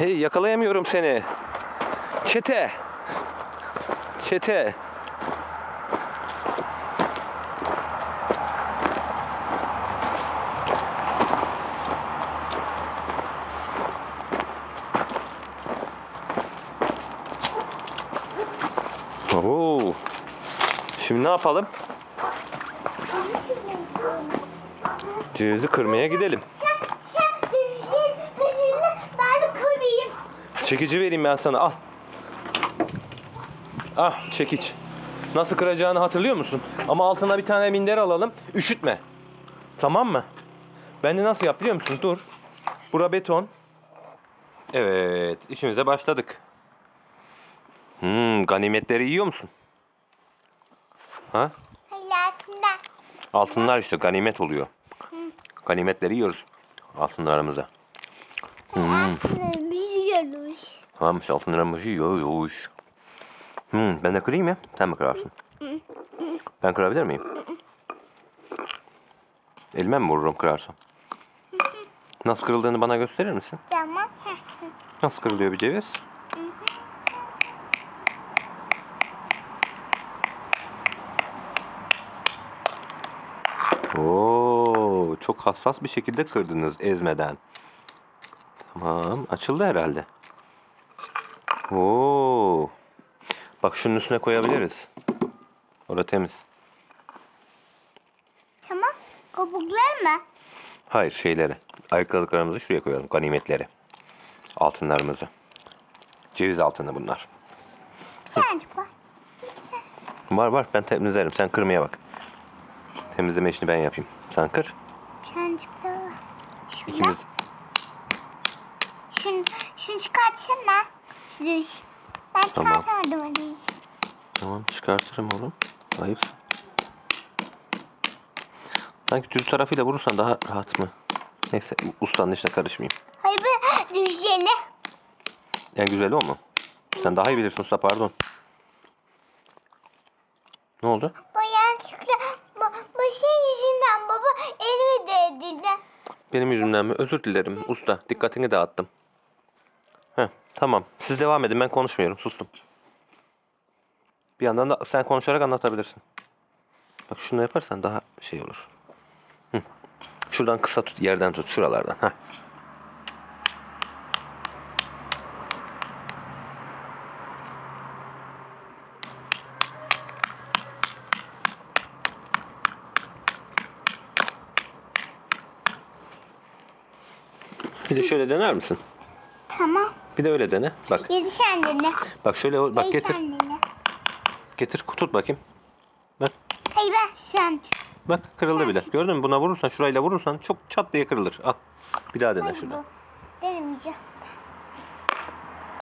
Hey yakalayamıyorum seni. Çete. Çete. Oo. Şimdi ne yapalım? Cevizi kırmaya gidelim. Sen düzgün peşinde ben de kırayım. Çekici vereyim ben sana al. Ah çekiç. Nasıl kıracağını hatırlıyor musun? Ama altına bir tane minder alalım. Üşütme. Tamam mı? Ben de nasıl yap biliyor musun? Dur. Bura beton. Evet. işimize başladık. Hmm, ganimetleri yiyor musun? Ha? Hayır. Altınlar işte ganimet oluyor. Ganimetleri yiyoruz. Altınlarımıza. Hmm. Tamam işte altınlarımızı yiyoruz. Hmm, ben de kırayım ya. Sen mi kırarsın? Ben kırabilir miyim? Elime mi vururum kırarsam? Nasıl kırıldığını bana gösterir misin? Tamam. Nasıl kırılıyor bir ceviz? Oo, çok hassas bir şekilde kırdınız ezmeden. Tamam, açıldı herhalde. Oo. Bak şunun üstüne koyabiliriz. Orada temiz. Tamam. Kabuklar mı? Hayır şeyleri. Ayakkabılarımızı şuraya koyalım. Ganimetleri. Altınlarımızı. Ceviz altını bunlar. Sence bak. Var var ben temizlerim. Sen kırmaya bak. Temizleme işini ben yapayım. Sen kır. Sence bak. İkimiz. Şunu, şunu çıkartsana. Şunu. Ben Tamam. çıkartamadım hadi. Tamam çıkartırım oğlum. Ayıpsın. Sanki düz tarafıyla vurursan daha rahat mı? Neyse ustanın işine karışmayayım. Hayır bu düşeli. En güzeli o mu? Sen daha iyi bilirsin usta pardon. Ne oldu? Bu yanlışlıkla bu, bu şey yüzünden baba elimi değdirdi. Benim yüzümden mi? Özür dilerim usta. Dikkatini dağıttım. Tamam. Siz devam edin. Ben konuşmuyorum. Sustum. Bir yandan da sen konuşarak anlatabilirsin. Bak şunu yaparsan daha şey olur. Hı. Şuradan kısa tut. Yerden tut. Şuralardan. Heh. Bir de şöyle dener misin? Tamam. Bir de öyle dene. Bak. Yedi kendine. Bak şöyle bak getir. Getir. Tut bakayım. Bak. Hayır ben sen. Bak kırıldı bile. Gördün mü? Buna vurursan şurayla vurursan çok çat diye kırılır. Al. Bir daha dene Hayır bu. Denemeyeceğim.